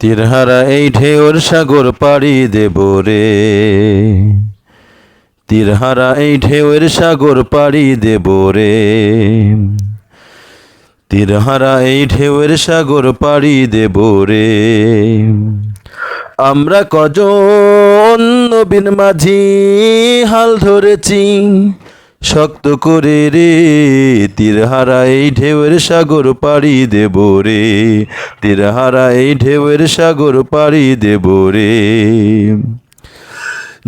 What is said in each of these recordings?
তীরহারা এই ঢেউর সাগর পাড়ি দেব রে। তীরহারা এই ঢেউয়ের সাগর পাড়ি দেব রে। তীরহারা এই ঢেউয়ের সাগর পাড়ি দেব রে। আমরা কজন নবীন মাঝি হাল ধরেছি। শক্ত করে রে তীরহারা এই ঢেউয়ের সাগর পাড়ি দেব রে তীরহারা এই ঢেউয়ের সাগর পাড়ি দেব রে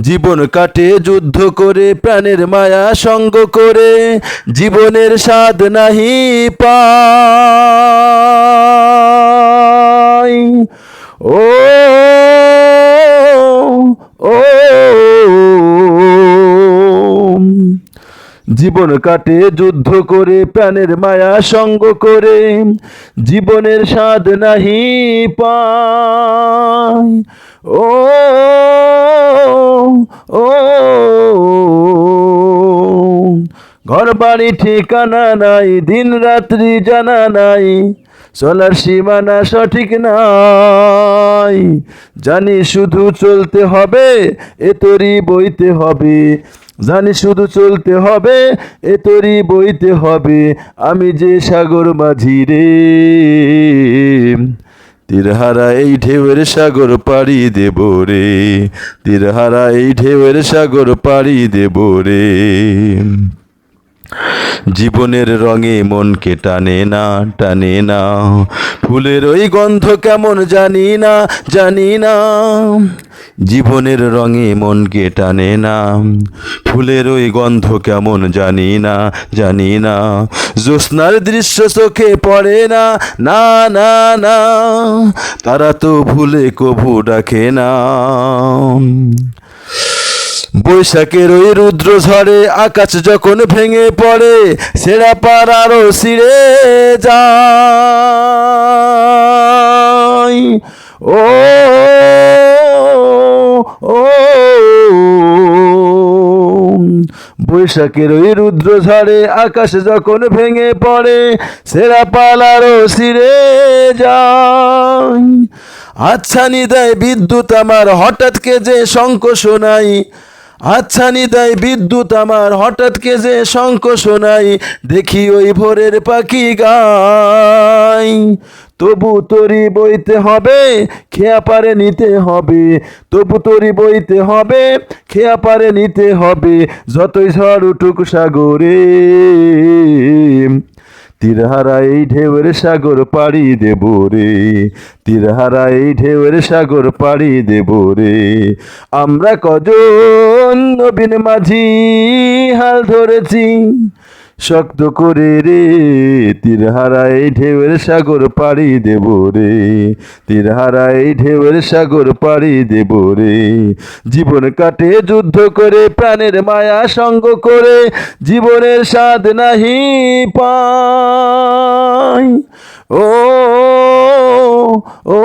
জীবন কাটে যুদ্ধ করে প্রাণের মায়া সঙ্গ করে জীবনের স্বাদ নাহি পাই ও ও জীবন কাটে, যুদ্ধ করে, প্রাণের মায়া সঙ্গ করে, জীবনের স্বাদ নাহি পাই ও ও ঘর বাড়ি ঠিকানা নাই, দিন রাত্রি জানা নাই, চলার সীমানা সঠিক নাই। জানি শুধু চলতে হবে, এ তরি বইতে হবে। জানি শুধু চলতে হবে, এ তরি বইতে হবে, আমি যে সাগর মাঝি রে। তীরহারা এই ঢেউয়ের সাগর পাড়ি দেব রে, তীরহারা এই ঢেউয়ের সাগর পাড়ি দেব রে। জীবনের রঙে মনকে টানে না টানে না, ফুলের ওই গন্ধ কেমন জানি না জানি না। জীবনের রঙে মনকে টানে না। ফুলের ওই গন্ধ কেমন জানি না জানি না। জ্যোৎস্নার দৃশ্য চোখে পড়ে না না না না। তারা তো ভুলে কভু ডাকে না। বৈশাখের ওই রুদ্র ঝড়ে আকাশ যখন ভেঙে পড়ে, সেরা পার আরও ছিঁড়ে যায়। ও বৈশাখের ওই রুদ্র ঝড়ে আকাশ যখন ভেঙে পড়ে, সেরা পালার আরও ছিঁড়ে যায়। আচ্ছা নিদায় বিদ্যুৎ আমার হঠাৎ কে যে শঙ্ক শোনাই আচ্ছা নিদায় বিদ্যুৎ আমার হঠাৎ কে যে শঙ্খ শোনাই দেখি ওই ভোরের পাখি গাই। তবু তরি বইতে হবে, খেয়া পারে নিতে হবে। তবু তরি বইতে হবে, খেয়া পারে নিতে হবে, যতই ঝড় উঠুক সাগরে। তীরহারা এই ঢেউয়ের সাগর পাড়ি দেব রে। তীরহারা এই ঢেউয়ের সাগর পাড়ি দেব রে। আমরা কজন নবীন মাঝি হাল ধরেছি শক্ত করে রে, তীর হারাই ঢেউয়ের সাগর পাড়ি দেব রে, তীর হারাই ঢেউয়ের সাগর পাড়ি দেব রে। জীবন কাটে, যুদ্ধ করে, প্রাণের মায়া সঙ্গ করে, জীবনের স্বাদ নাহি পাই। ও ও